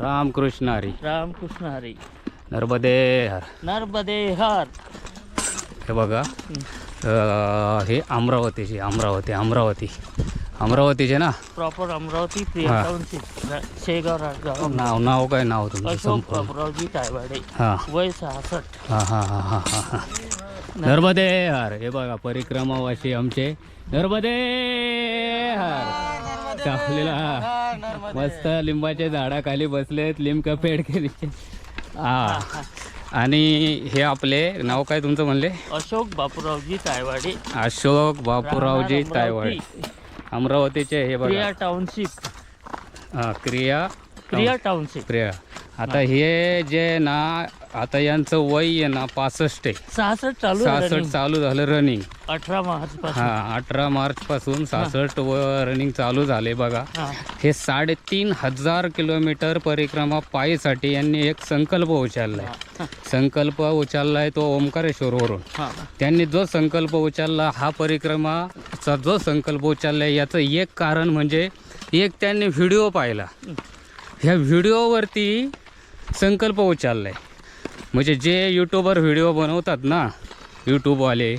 रामकृष्ण हरी। रामकृष्ण हरी। नर्मदे हर। नर्मदे हर। हे बघा अं, हे अमरावतीची अमरावती अमरावती. अमरावतीचे ना? प्रॉपर अमरावती हा. प्रिया टाउनशिप शेगाव राजगाव नाव नाव काय नाव तुमचं अशोक संपूर्ण? बाबुरावजी तायवाडे हां. वय सहासष्ट. हां हां हां हां हां हां. नर्मदे हर. हे बघा परिक्रमावासी आमचे. नर्मदे हर. चाललेला मस्त लिंबाच्या झाडाखाली बसलेत लिंब पेड केली. हा. आणि हे आपले नाव काय तुमचं म्हणले? अशोक बापूरावजी तायवाडे. अशोक बापूरावजी तायवाडे. अमरावती. अमरावतीचे हे बघा. टाउनशिप. हा, क्रिया प्रिया टाउनशिप. प्रिया आता हे. जे ना आता यांचं वय आहे ना पासष्ट आहे. सहासष्ट चालू आहे सहासष्ट running. चालू झालं रनिंग अठरा मार्च हा अठरा मार्च पासून सहासष्ट व रनिंग चालू झाले बघा. हा. हे साडेतीन हजार किलोमीटर परिक्रमा पायीसाठी यांनी एक संकल्प उचललाय. संकल्प उचललाय तो ओंकारेश्वरवरून. त्यांनी जो संकल्प उचलला हा परिक्रमाचा जो संकल्प उचललाय याचं एक कारण म्हणजे एक त्यांनी व्हिडिओ पाहिला. ह्या व्हिडिओवरती संकल्प उचललाय. म्हणजे जे यूट्यूबर व्हिडिओ बनवतात ना यूट्यूबवाले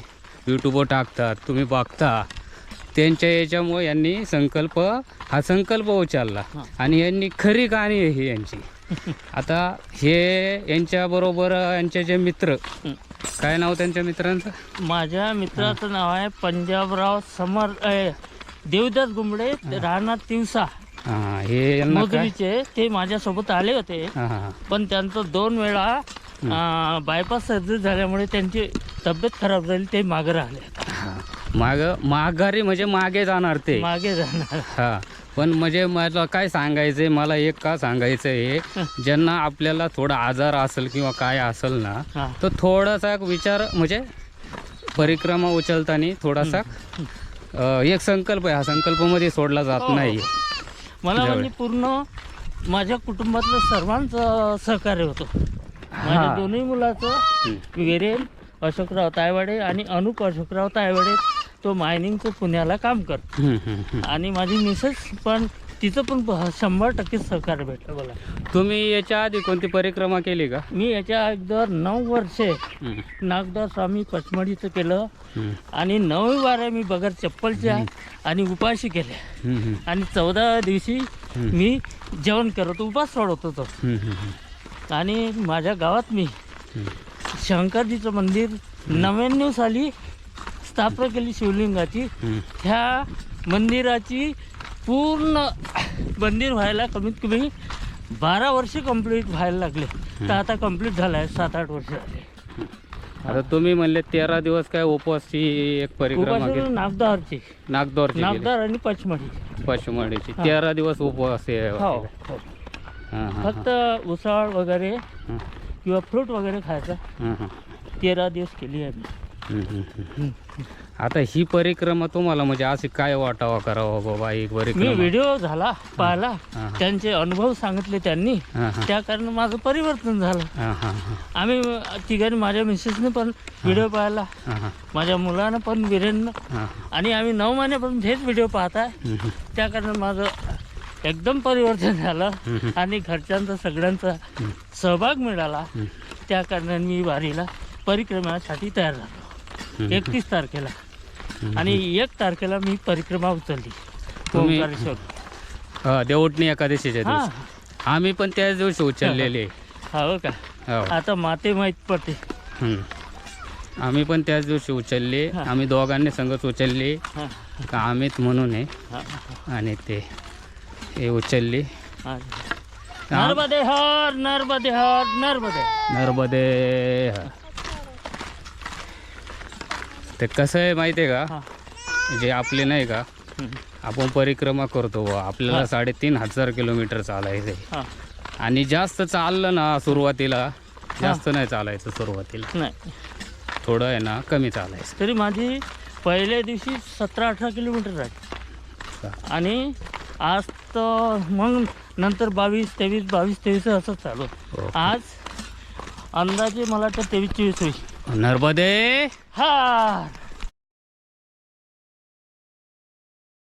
यूट्यूबवर टाकतात तुम्ही बघता त्यांच्या याच्यामुळे यांनी संकल्प हा संकल्प उचलला. आणि यांनी खरी कहाणी आहे ही यांची. आता हे यांच्याबरोबर यांचे जे मित्र. काय नाव त्यांच्या मित्रांचं? माझ्या मित्राचं नाव आहे पंजाबराव समर देवदास गुंबडे राहणार तिवसा हां हे यांना काय? मोजरीचे ते माझ्यासोबत आले होते. हां हां पण त्यांचं दोन वेळा बायपास सर्जरी झाल्यामुळे त्यांची तब्येत खराब झाली ते मागे राहिले. हां. माग माघारी म्हणजे मागे जाणार ते. मागे जाणार. हा. पण म्हणजे मला काय सांगायचंय मला एक का सांगायचं आहे ज्यांना आपल्याला थोडा आजार असेल किंवा काय असेल ना हा. तर थोडासा विचार म्हणजे परिक्रमा उचलताना थोडासा अ, एक संकल्प आहे. हा संकल्पमध्ये सोडला जात हो. नाही. मला. म्हणजे पूर्ण माझ्या कुटुंबातलं सर्वांचं सहकार्य होतं माझ्या. दोन्ही मुलाचं. विरेन अशोकराव तायवाडे आणि अनुप अशोकराव तायवाडे तो मायनिंगचं पुण्याला काम करतो. आणि माझी मिसेस पण तिचं पण शंभर टक्के सहकार्य भेटलं मला तुम्ही याच्या आधी कोणती परिक्रमा केली का? मी याच्या अगोदर नऊ वर्षे हम्म, नागदार स्वामी पचमडीचं केलं हम्म, आणि नऊ वाऱ्या मी बगर चप्पलच्या आणि उपाशी केल्या. हम्म, हम्म, आणि चौदा दिवशी मी जेवण करत उपास सोडत होतो. हम्म, हम्म, आणि माझ्या गावात मी. शंकरजीचं मंदिर नव्याण्णव साली स्थापना केली शिवलिंगाची. हम्म. ह्या मंदिराची पूर्ण मंदिर व्हायला कमीत कमी बारा वर्ष कंप्लीट व्हायला लागले तर आता कंप्लीट झालं आहे सात आठ वर्ष झाले आता तुम्ही म्हणले तेरा दिवस काय उपवासची एक परिक्रमा नागदारची नागदोरची केली नागदार आणि पचमढी पशुमडीची. तेरा दिवस उपवास हो हो. हां, हां, फक्त उसळ वगैरे हां. किंवा फ्रूट वगैरे खायचा हां, हां. तेरा दिवस केली आहे मी. आता ही परिक्रमा तुम्हाला म्हणजे अशी काय वाटावा करावा बाबा ही मी परिक्रमा व्हिडिओ झाला पाहिला हा. त्यांचे अनुभव सांगितले त्यांनी हां, हां. त्या कारण माझं परिवर्तन झालं हां, हां, हां. आम्ही तिघांनी माझ्या मिसेसने पण व्हिडिओ पाहिला हां, हां. माझ्या मुलानं पण वीरेंनं हां. आणि आम्ही नऊ महिन्यापासून हेच व्हिडिओ पाहत आहे हम्म, हम्म. त्या कारण माझं एकदम परिवर्तन झालं. आणि घरच्यांचा सगळ्यांचा सहभाग मिळाला. त्या कारणाने मी वारीला परिक्रमासाठी तयार झालो. एकतीस तारखेला. आणि एक तारखेला मी परिक्रमा उचलली. तुम्ही- ओंकारेश्वर. हा, देवटणी एकादशीच्या हा. दिवशी. आम्ही पण त्याच दिवशी उचललेले. हो का? हो. आता माते माहीत पडते. हम्म. आम्ही पण त्याच दिवशी उचलले. हा. आम्ही दोघांनी संगत उचलले. हा, का अमित म्हणून आहे. हा, आणि ते हे उचलली. हा. नर्मदे हर नर्मदे हर नर्मदे. नर्मदे हर. ते कसं आहे माहिती आहे. का? जे आपले नाही का. आपण परिक्रमा करतो आपल्याला. साडेतीन हजार किलोमीटर चालायचं आहे आणि जास्त चाललं ना सुरुवातीला जास्त नाही चालायचं सुरुवातीला. नाही. थोडं आहे ना कमी चालायचं. तरी माझी पहिल्या दिवशी सतरा अठरा किलोमीटर राहील. आणि आज तर मग नंतर बावीस तेवीस बावीस तेवीस असं चालू हो. आज अंदाजे मला वाटतं तेवीस चोवीस होईल. नर्मदे हा